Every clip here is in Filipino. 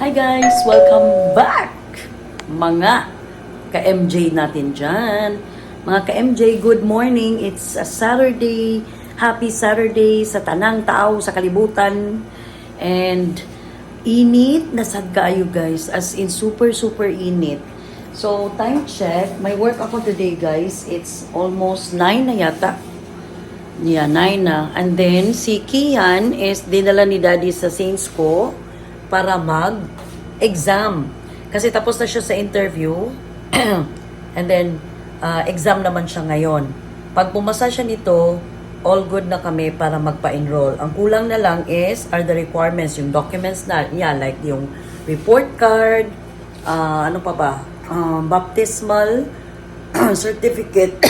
Hi guys! Welcome back! Mga ka-MJ natin dyan. Mga ka-MJ, good morning. It's a Saturday. Happy Saturday sa tanang tao sa kalibutan. And init na sad kaayo guys. As in super super init. So time check. May work ako today guys. It's almost 9 na yata. Yeah, 9 na. And then, si Kian is dinala ni Daddy sa Saints ko para mag-exam. Kasi tapos na siya sa interview. And then, uh, exam naman siya ngayon. Pag pumasa siya nito, all good na kami para magpa-enroll. Ang kulang na lang is, are the requirements, yung documents na, yeah, like yung report card, uh, ano pa ba, um, baptismal certificate,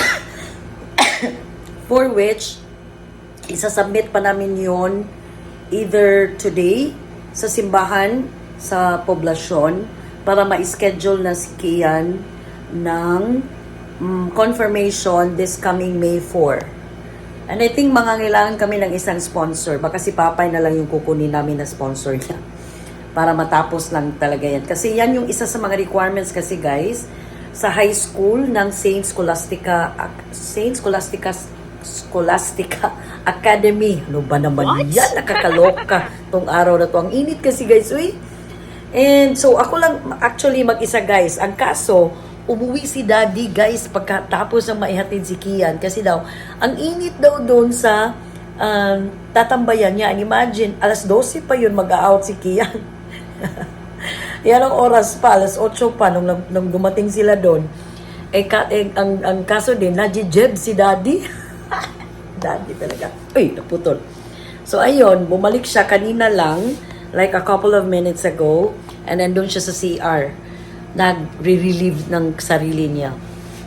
for which isasubmit pa namin yon either today sa simbahan sa poblasyon para ma-schedule na si Kian ng mm, confirmation this coming May 4. And I think mangangailangan kami ng isang sponsor. Baka si Papay na lang yung kukunin namin na sponsor niya. Para matapos lang talaga yan. Kasi yan yung isa sa mga requirements kasi guys sa high school ng Saint Scholastica Saint Scholastica Scholastica Academy. Ano ba naman What? yan? Nakakaloka tong araw na to. Ang init kasi guys, uy. And so ako lang actually mag-isa guys. Ang kaso, umuwi si daddy guys pagkatapos ng maihatid si Kian. Kasi daw, ang init daw doon sa um, tatambayan niya. And imagine, alas 12 pa yun mag-out si Kian. Yan ang oras pa, alas 8 pa nung, nung dumating sila doon. Eh, ka, eh ang, ang kaso din, najijeb si daddy. daddy talaga. Uy, naputol. So, ayun, bumalik siya kanina lang, like a couple of minutes ago, and then doon siya sa CR. Nag-relieve ng sarili niya.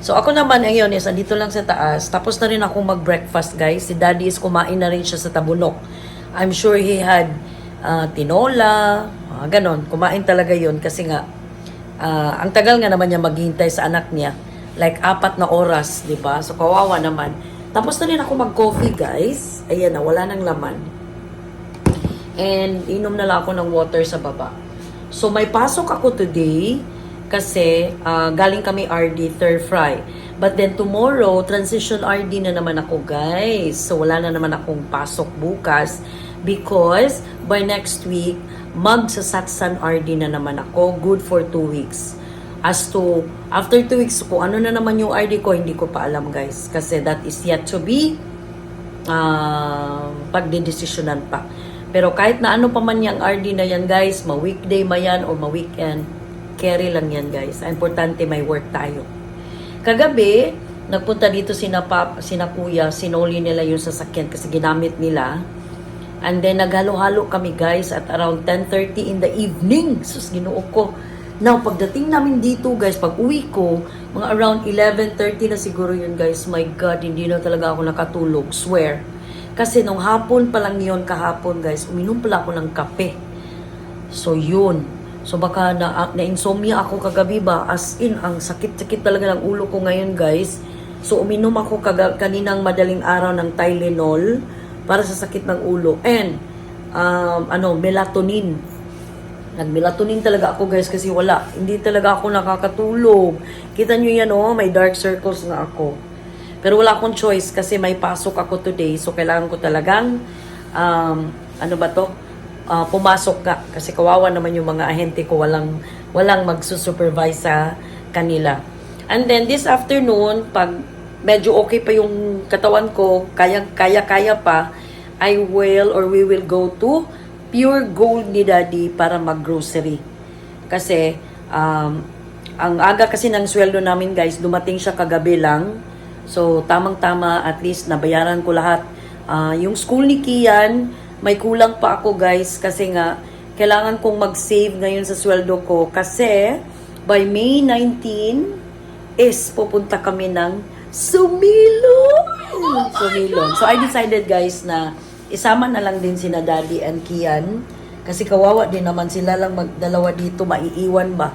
So, ako naman, ayun, is, andito lang sa taas. Tapos na rin ako mag-breakfast, guys. Si daddy is kumain na rin siya sa tabunok. I'm sure he had uh, tinola, uh, ganon. Kumain talaga yon kasi nga, ah, ang tagal nga naman niya maghintay sa anak niya. Like, apat na oras, di ba? So, kawawa naman. Tapos na rin ako mag-coffee, guys. Ayan na, wala nang laman. And, inom na lang ako ng water sa baba. So, may pasok ako today kasi ah, galing kami RD, third fry. But then tomorrow, transition RD na naman ako, guys. So, wala na naman akong pasok bukas because by next week, magsasatsan RD na naman ako. Good for two weeks. As to, after two weeks, kung ano na naman yung RD ko, hindi ko pa alam, guys. Kasi that is yet to be uh, pagdedesisyonan pa. Pero kahit na ano pa man yung RD na yan, guys, ma-weekday ma yan o ma-weekend, carry lang yan, guys. Importante, may work tayo. Kagabi, nagpunta dito sina, pap, sina kuya, sinoli nila yung sasakyan kasi ginamit nila. And then, naghalo-halo kami, guys, at around 10.30 in the evening. Sus, ginuo ko. Now, pagdating namin dito, guys, pag uwi ko, mga around 11.30 na siguro yun, guys. My God, hindi na talaga ako nakatulog. Swear. Kasi nung hapon pa lang yun, kahapon, guys, uminom pala ako ng kape. So, yun. So, baka na, na-insomnia ako kagabi ba? As in, ang sakit-sakit talaga ng ulo ko ngayon, guys. So, uminom ako kaga, kaninang madaling araw ng Tylenol para sa sakit ng ulo. And, um, ano, melatonin. Nag-melatonin talaga ako, guys, kasi wala. Hindi talaga ako nakakatulog. Kita nyo yan, oh, may dark circles na ako. Pero wala akong choice kasi may pasok ako today. So, kailangan ko talagang, um, ano ba to? Ah, pumasok ka. Kasi kawawa naman yung mga ahente ko. Walang, walang magsusupervise sa kanila. And then, this afternoon, pag medyo okay pa yung katawan ko, kaya, kaya, kaya pa, I will or we will go to Pure Gold ni Daddy para mag-grocery. Kasi, um, ang aga kasi ng sweldo namin guys, dumating siya kagabi lang. So, tamang-tama, at least nabayaran ko lahat. Ah, yung school ni Kian, may kulang pa ako guys kasi nga, kailangan kong mag-save ngayon sa sweldo ko kasi by May 19 is pupunta kami ng Sumilon! Sumilon. So, I decided guys na isama na lang din sina Daddy and Kian kasi kawawa din naman sila lang magdalawa dito, maiiwan ba?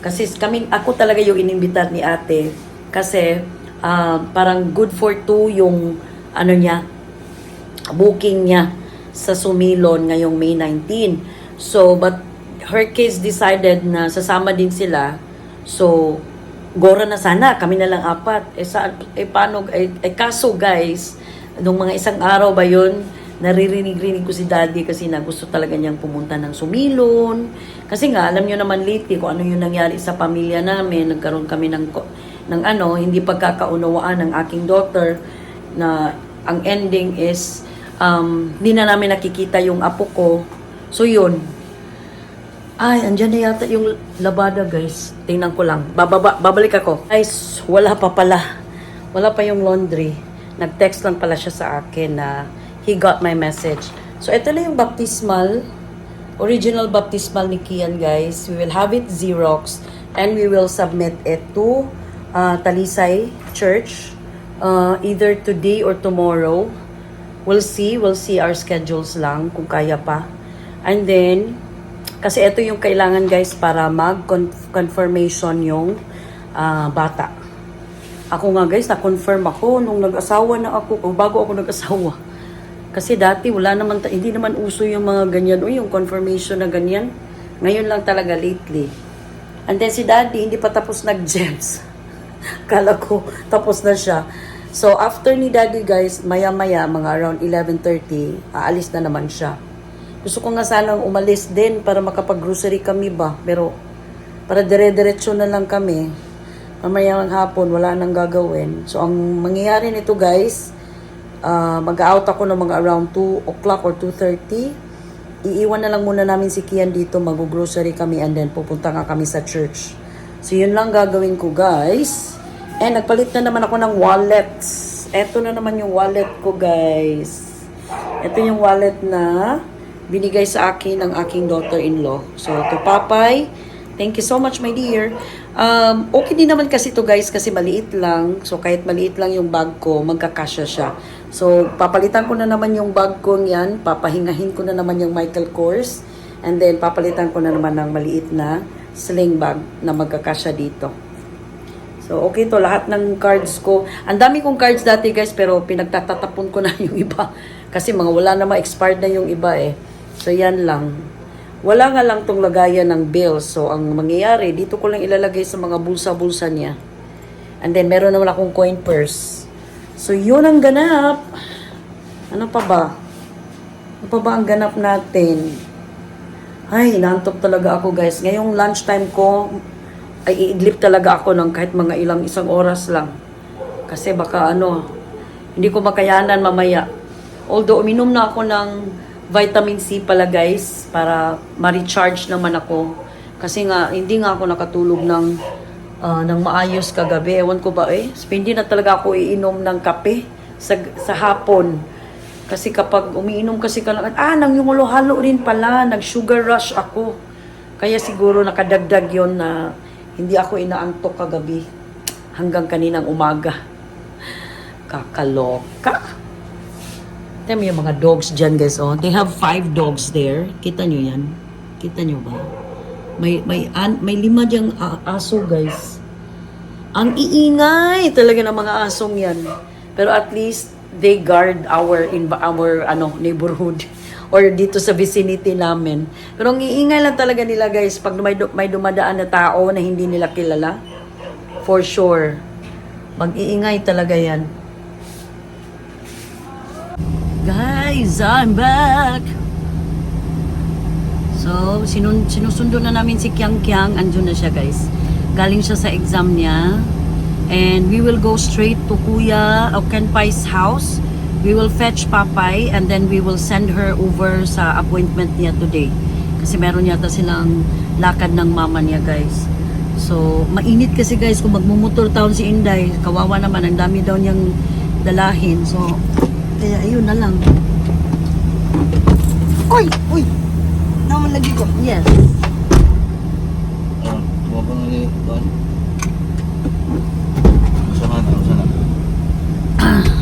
Kasi kami, ako talaga yung inimbitan ni ate kasi ah, parang good for two yung ano niya, booking niya sa Sumilon ngayong May 19. So, but her case decided na sasama din sila. So, gora na sana, kami na lang apat. Eh, saan, eh paano, eh, eh kaso guys, nung mga isang araw ba yun, naririnig-rinig ko si daddy kasi na gusto talaga niyang pumunta ng sumilon. Kasi nga, alam niyo naman lately kung ano yung nangyari sa pamilya namin. Nagkaroon kami ng, ng ano, hindi pagkakaunawaan ng aking daughter na ang ending is um, hindi na namin nakikita yung apo ko. So yun, ay, andyan na yata yung labada, guys. Tingnan ko lang. Bababa, babalik ako. Guys, wala pa pala. Wala pa yung laundry. Nag-text lang pala siya sa akin na he got my message. So, ito na yung baptismal. Original baptismal ni Kian, guys. We will have it Xerox and we will submit it to uh, Talisay Church uh, either today or tomorrow. We'll see. We'll see our schedules lang kung kaya pa. And then, kasi ito yung kailangan guys para mag-confirmation yung ah, bata. Ako nga guys, na-confirm ako nung nag-asawa na ako, bago ako nag-asawa. Kasi dati wala naman, hindi naman uso yung mga ganyan, o yung confirmation na ganyan. Ngayon lang talaga lately. And then si daddy, hindi pa tapos nag-gems. Kala ko, tapos na siya. So, after ni daddy guys, maya-maya, mga around 11.30, aalis na naman siya. Gusto ko nga sanang umalis din para makapag-grocery kami ba. Pero, para dire-diretso na lang kami. Mamaya ng hapon, wala nang gagawin. So, ang mangyayari nito guys, ah, mag-out ako ng mga around 2 o'clock or 2.30. Iiwan na lang muna namin si Kian dito, mag-grocery kami and then pupunta nga kami sa church. So, yun lang gagawin ko guys. And nagpalit na naman ako ng wallets. Eto na naman yung wallet ko guys. Ito yung wallet na binigay sa akin ng aking daughter-in-law. So, to Papay, thank you so much, my dear. Um, okay din naman kasi to guys, kasi maliit lang. So, kahit maliit lang yung bag ko, magkakasya siya. So, papalitan ko na naman yung bag ko yan. Papahingahin ko na naman yung Michael Kors. And then, papalitan ko na naman ng maliit na sling bag na magkakasya dito. So, okay to. Lahat ng cards ko. Ang dami kong cards dati, guys, pero pinagtatatapon ko na yung iba. Kasi mga wala na ma-expired na yung iba eh. So, yan lang. Wala nga lang tong lagayan ng bills. So, ang mangyayari, dito ko lang ilalagay sa mga bulsa-bulsa niya. And then, meron naman akong coin purse. So, yun ang ganap. Ano pa ba? Ano pa ba ang ganap natin? Ay, inaantok talaga ako, guys. Ngayong lunchtime ko, ay iidlip talaga ako ng kahit mga ilang isang oras lang. Kasi baka ano, hindi ko makayanan mamaya. Although uminom na ako ng vitamin C pala guys, para ma-recharge naman ako. Kasi nga, hindi nga ako nakatulog ng, ah, ng maayos kagabi. Ewan ko ba eh. Hindi na talaga ako iinom ng kape sa, sa hapon. Kasi kapag umiinom kasi ka lang, ah, nang halo rin pala, nag-sugar rush ako. Kaya siguro nakadagdag yon na hindi ako inaantok kagabi hanggang kaninang umaga. Kakaloka. Tignan mo yung mga dogs dyan, guys. Oh. They have five dogs there. Kita nyo yan? Kita nyo ba? May, may, an, may lima dyang a- aso, guys. Ang iingay talaga ng mga asong yan. Pero at least, they guard our, in, our ano, neighborhood or dito sa vicinity namin. Pero ang iingay lang talaga nila, guys, pag may, may dumadaan na tao na hindi nila kilala. For sure. Mag-iingay talaga yan. Guys, I'm back! So, sinun sinusundo na namin si Kyang Kyang. Andun na siya, guys. Galing siya sa exam niya. And we will go straight to Kuya Okenpai's house. We will fetch Papay and then we will send her over sa appointment niya today. Kasi meron yata silang lakad ng mama niya, guys. So, mainit kasi guys kung magmumotor town si Inday. Kawawa naman, ang dami daw niyang dalahin. So, kaya ayun na lang. Uy! Uy! Lagi ko. Yes. Oh, tumabang na yun. Doon. Saan na? Saan na?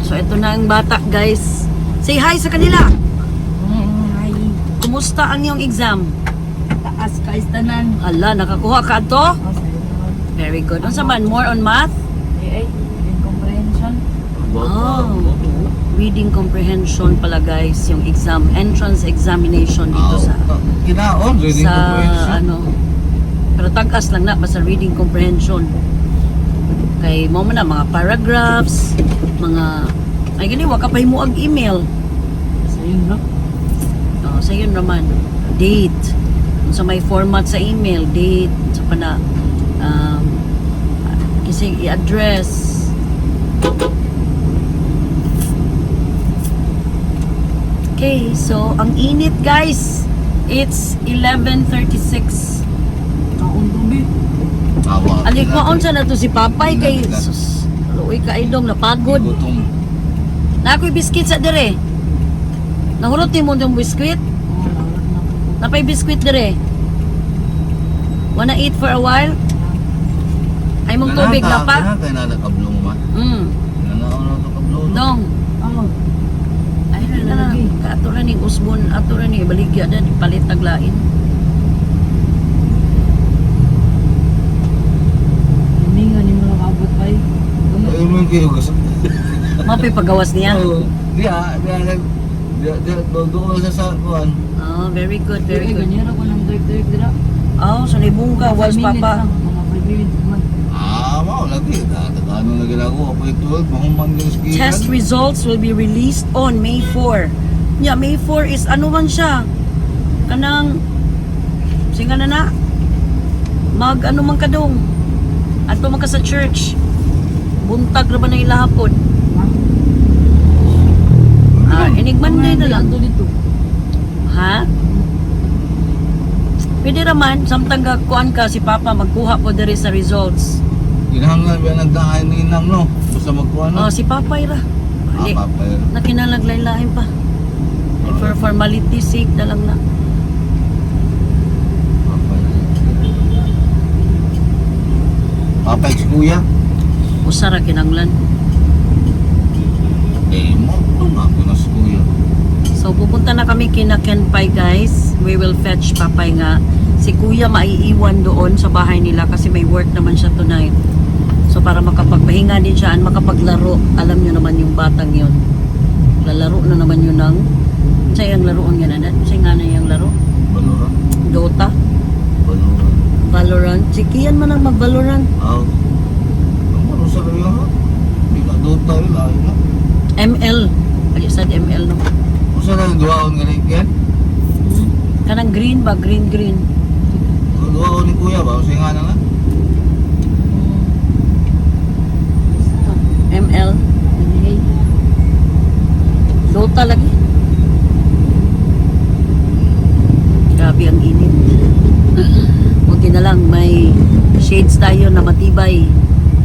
So, ito na ang bata, guys. Say hi sa kanila. Ay, Kumusta ang iyong exam? taas ka istanan. Ala, nakakuha ka to? O, sa'yo naman. Very good. Ano man, more on math? Ay, incomprehension. Oh. Reading comprehension pala guys, yung exam, entrance examination dito sa Kinaon, reading sa comprehension. ano. Pero tagas lang na basta reading comprehension. Kay mo man na mga paragraphs, mga ay gani wa ka pa himuag email. Sa yun, no? Oh, sa yun naman, date. Sa may format sa email, date, sa pana um, kasi i-address. Okay, so ang init guys. It's 11:36. Taon tubi. Awa. Alik mo unsa na to si Papay kay sus. Luoy ka idong napagod. Gutom. Na ako'y biscuit sa dire. Nahurot ni mo yung biscuit? Napay biscuit dire. Wanna eat for a while? Ay mong tubig na pa? Kaya na nakablong ma. Mm. Nanaon na ito kablong. Dong. Oo. Ay na na. Kaaturan ni usbon, aturan ni baligya na palit taglain. Hindi nga ni mo nakabot pa eh. Ay, mo yung kayo gusto. Mapay pagawas niya. Oo. Di ah, di ah, nag... Di ah, di ah, doon sa sa kuan. Oh, very good, very good. ganyan ako ng direct-direct dira. Oh, sa libungga, was papa. Mga 5 minutes mao lagi. Ano na ginagawa ko ito, mahuman yung. Test results will be released on May 4. Yeah, May 4 is ano man siya? Kanang singa na na. Mag ano man kadong. Ato man ka sa church. Buntag ra ba na ilahapon? Ah, inig Monday na lang. Dito. Ha? Pwede raman, samtang kuan ka si Papa magkuha po diri sa results. Ginahanglan ba nagdaan ni Inang, no? Basta magkuha, no? Oh, si Papa ira. Ah, Hindi, papay. nakinalaglay-lain pa. For formality sake na lang na. Papay. Papay si kuya. Usara kinanglan. Eh, mo. Ito nga ako na si kuya. So pupunta na kami kina Kenpai guys. We will fetch Papay nga. Si Kuya maiiwan doon sa bahay nila kasi may work naman siya tonight. Para makapagpahinga din siya at makapaglaro. Alam niyo naman yung batang yon. Lalaro na naman yun ng sa yung laruan nga na Sa nga na yung laro. Baluran. Dota. Valorant. Si Kian man ang mag-Valorant. Ah. Ang ano sa rin ha? Hindi ka doon tayo lang, no? ML. Ay, sad ML no. Kung saan ang duwaon nga rin, Ken? Kanang green ba? Green, green. Duwaon ni kuya ba? Kasi nga na nga. ML. Hey, Dota lagi. Grabe ang init. Buti na lang may shades tayo na matibay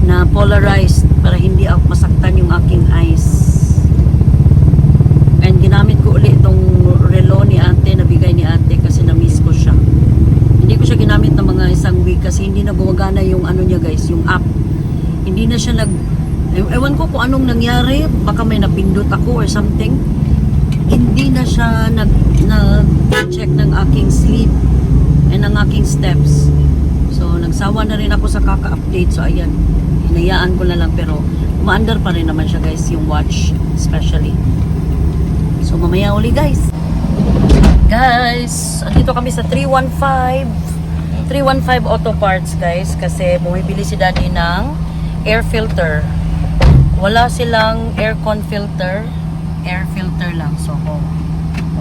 na polarized para hindi ako masaktan yung aking eyes. And ginamit ko ulit itong relo ni ate, nabigay ni ate kasi na-miss ko siya. Hindi ko siya ginamit ng mga isang week kasi hindi na gumagana yung ano niya guys, yung app. Hindi na siya nag... Ew- Ewan ko kung anong nangyari, baka may napindot ako or something. Hindi na siya nag, nag-check ng aking sleep and ng aking steps. So, nagsawa na rin ako sa kaka-update. So, ayan, hinayaan ko na lang pero umaandar pa rin naman siya guys, yung watch especially. So, mamaya uli guys. Guys, andito kami sa 315. 315 Auto Parts guys kasi bumibili si daddy ng air filter. Wala silang aircon filter. Air filter lang. So, oh,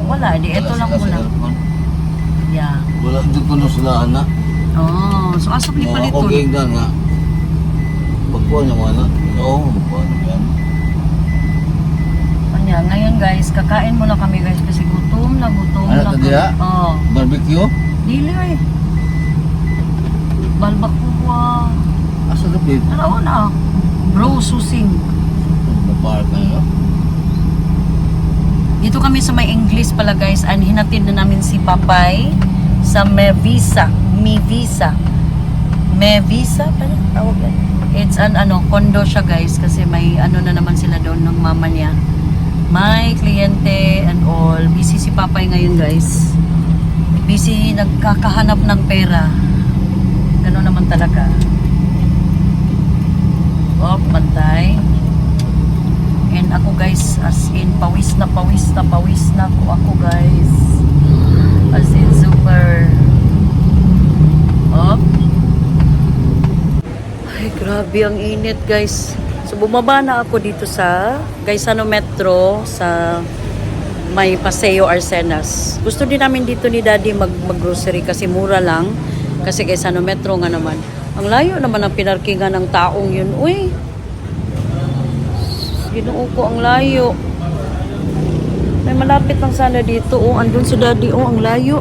wala. Di, ito lang muna. Yeah. Wala dito na sila, anak. Oh, so asa ni Mga ako paliton? ganda nga. Pagkuha niya anak. Oo, magkuha niya. Kanya, ngayon guys, kakain muna kami guys kasi gutom na gutom Ano na. to diya? Oh, Barbecue? dili eh. Balbak ko wa. Asa kapit? Ano na? Bro, susing. Nabar ka nyo? Dito kami sa may English pala guys and hinatid na namin si Papay sa Mevisa. Mevisa. Mevisa pala tawag yan. It's an ano, condo siya guys kasi may ano na naman sila doon ng mama niya. May kliyente and all. Busy si Papay ngayon guys. Busy nagkakahanap ng pera. Ganun naman talaga. Oh, pantay. And ako guys, as in pawis na pawis na pawis na ako ako guys. As in super. Up. Ay, grabe ang init guys. So bumaba na ako dito sa Gaisano Metro sa may Paseo Arsenas. Gusto din namin dito ni Daddy mag mag-grocery kasi mura lang. Kasi Gaisano Metro nga naman. Ang layo naman ang pinarkingan ng taong yun. Uy, Ginoo ko ang layo. May malapit lang sana dito. Oh, andun si daddy. Oh, ang layo.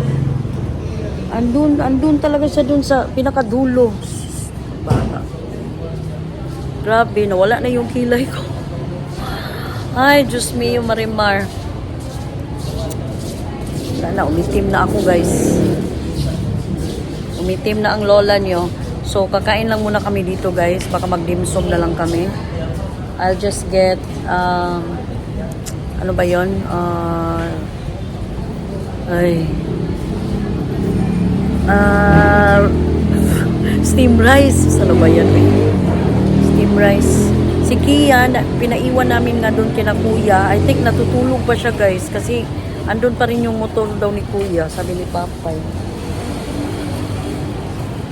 Andun, andun talaga siya dun sa pinakadulo. Bata. Grabe, nawala na yung kilay ko. Ay, Diyos mio, Marimar. Wala na, umitim na ako, guys. Umitim na ang lola nyo. So, kakain lang muna kami dito, guys. Baka magdimsum na lang kami. I'll just get um, ano ba yon? Uh, ay. Uh, steam rice. Ano ba eh? steam rice. Si Kian pinaiwan namin nga doon kina kuya. I think natutulog pa siya guys kasi andun pa rin yung motor daw ni kuya sabi ni Papay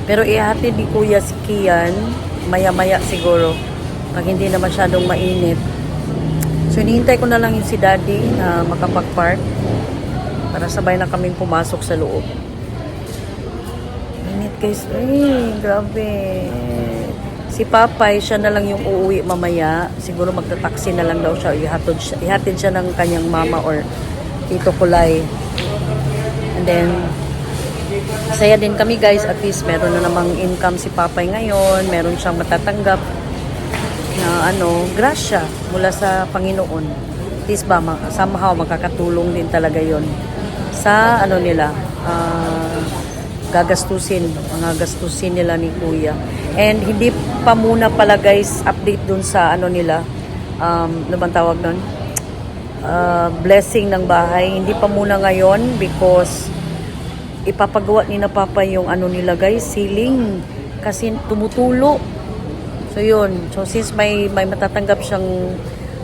pero ihatid ni kuya si Kian maya maya siguro pag hindi na masyadong mainit. So, hinihintay ko na lang yung si daddy na makapag-park para sabay na kaming pumasok sa loob. Init guys. Ay, grabe. Si Papay, siya na lang yung uuwi mamaya. Siguro magta-taxi na lang daw siya. Ihatid siya, ihatid siya ng kanyang mama or tito kulay. And then, Masaya din kami guys, at least meron na namang income si Papay ngayon, meron siyang matatanggap na ano, grasya mula sa Panginoon. At least ba, somehow makakatulong din talaga yon sa ano nila, ah, gagastusin, mga gastusin nila ni Kuya. And hindi pa muna pala guys, update dun sa ano nila, um, ano bang tawag nun? Ah, blessing ng bahay. Hindi pa muna ngayon because ipapagawa ni na Papa yung ano nila guys, ceiling. Kasi tumutulo. So yun. So since may may matatanggap siyang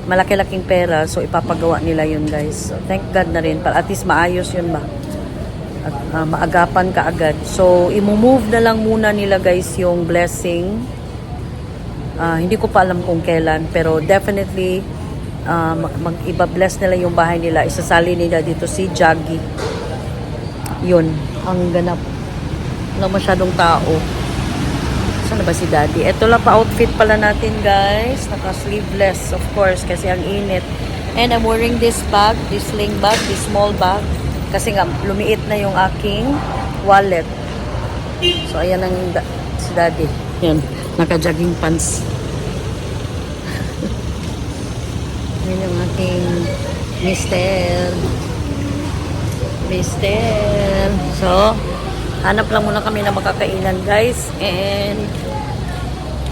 malaki-laking pera, so ipapagawa nila yun guys. So, thank God na rin. Para at least maayos yun ba? At ah, maagapan ka agad. So imove na lang muna nila guys yung blessing. Ah, hindi ko pa alam kung kailan, pero definitely mag- mag-iba-bless nila yung bahay nila. Isasali nila dito si Jaggy. Yun, ang ganap. Wala masyadong tao. Saan ba si daddy? Ito lang pa outfit pala natin guys. Naka sleeveless of course kasi ang init. And I'm wearing this bag, this sling bag, this small bag. Kasi nga lumiit na yung aking wallet. So ayan ang da- si daddy. Yan, naka-jogging pants. Yan yung aking mister. Mister. So, hanap lang muna kami na makakainan guys. And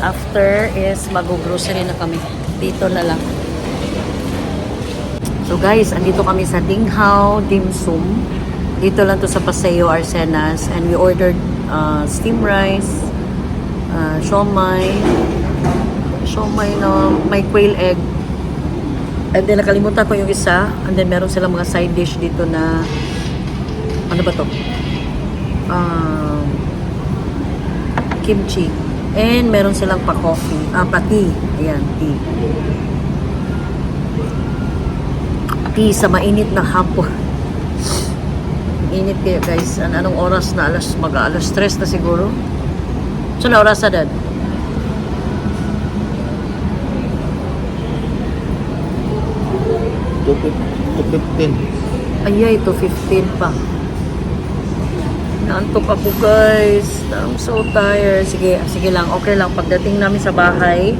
after is mag-grocery na kami. Dito na lang. So guys, andito kami sa Dinghao Dim Sum. Dito lang to sa Paseo Arsenas. And we ordered uh, steam rice, uh, siomay, siomay na may quail egg. And then nakalimutan ko yung isa. And then meron silang mga side dish dito na ano ba to? Um, kimchi. And meron silang pa-coffee. Ah, pa-tea. Ayan, tea. Tea sa mainit na hapon. Init kayo guys. An anong oras na? Alas, mag alas 3 na siguro. So na oras na dad? Ayay, 2.15 pa. Naantok ako guys. I'm so tired. Sige, sige lang. Okay lang. Pagdating namin sa bahay,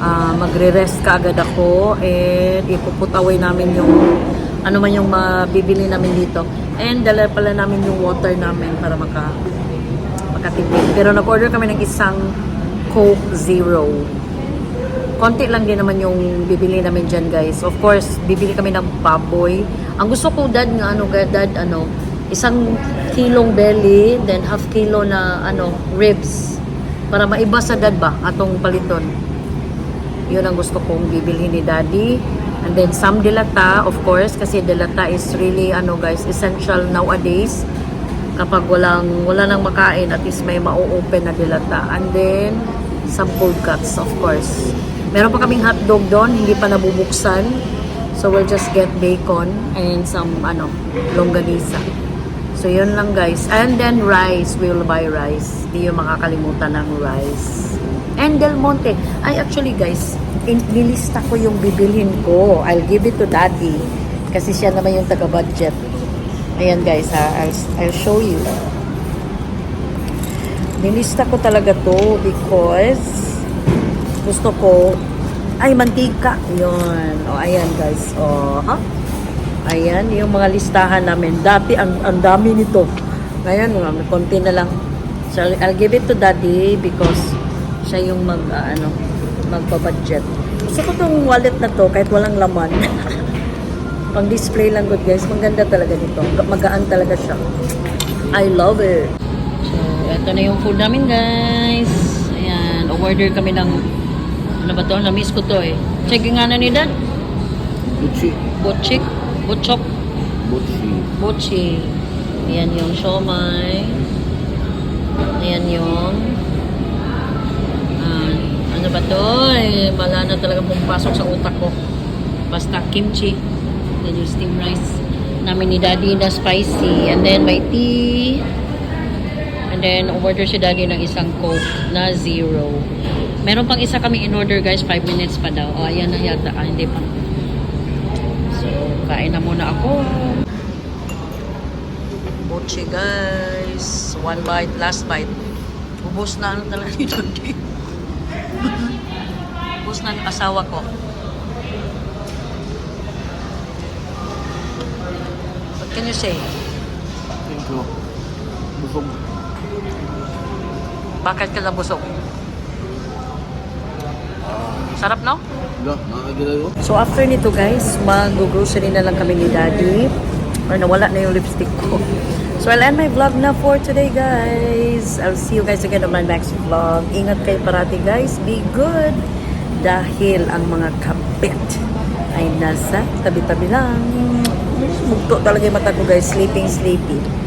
ah, magre-rest ka agad ako and ipuput away namin yung ano man yung mabibili namin dito. And dala pala namin yung water namin para maka makatipid. Pero nag-order kami ng isang Coke Zero. Konti lang din naman yung bibili namin dyan, guys. Of course, bibili kami ng baboy. Ang gusto ko, dad, nga, ano, dad, ano, isang kilong belly, then half kilo na, ano, ribs. Para maiba sa dad ba, atong paliton. Yun ang gusto kong bibilhin ni Daddy. And then some dilata, of course, kasi dilata is really, ano guys, essential nowadays. Kapag walang, wala nang makain, at least may mau-open na dilata. And then, some cold cuts, of course. Meron pa kaming hotdog doon, hindi pa nabubuksan. So, we'll just get bacon and some, ano, longganisa. So, yun lang guys. And then rice. We will buy rice. Di yung makakalimutan ng rice. And Del Monte. Ay, actually guys, in, nilista ko yung bibilhin ko. I'll give it to daddy. Kasi siya naman yung taga-budget. Ayan guys ha. I'll, I'll show you. Nilista ko talaga to because gusto ko ay mantika yun o ayan guys o ha ayan yung mga listahan namin dati ang, ang dami nito ngayon um, konti na lang so I'll, give it to daddy because siya yung mag ah, ano magpa-budget gusto ko tong wallet na to kahit walang laman pang display lang good guys maganda talaga nito magaan talaga siya I love it so eto na yung food namin guys ayan order kami ng ano ba to? Na-miss ko to eh. Check nga na ni Dad. Butchi. Butchik. Butchok. Butchi. Butchi. Ayan yung siomay. Ayan yung ah, ano ba to? Eh, wala na talaga pumapasok sa utak ko. Basta kimchi. Then yung steamed rice namin ni Daddy na spicy. And then may tea. And then order si Daddy ng isang coke na zero. Meron pang isa kami in order guys, 5 minutes pa daw. O ayan na yata, ah, hindi pa. So, kain na muna ako. Mochi guys. One bite, last bite. Ubus na ano talaga ni Daddy. Ubus na ang asawa ko. What can you say? Thank you. Busog. Bakit ka nabusog? Sarap, no? So after nito guys, mag-grocery na lang kami ni Daddy. Or nawala na yung lipstick ko. So I'll end my vlog na for today guys. I'll see you guys again on my next vlog. Ingat kayo parati guys. Be good. Dahil ang mga kapit ay nasa tabi-tabi lang. Mugto talaga yung mata ko guys. Sleeping, sleepy.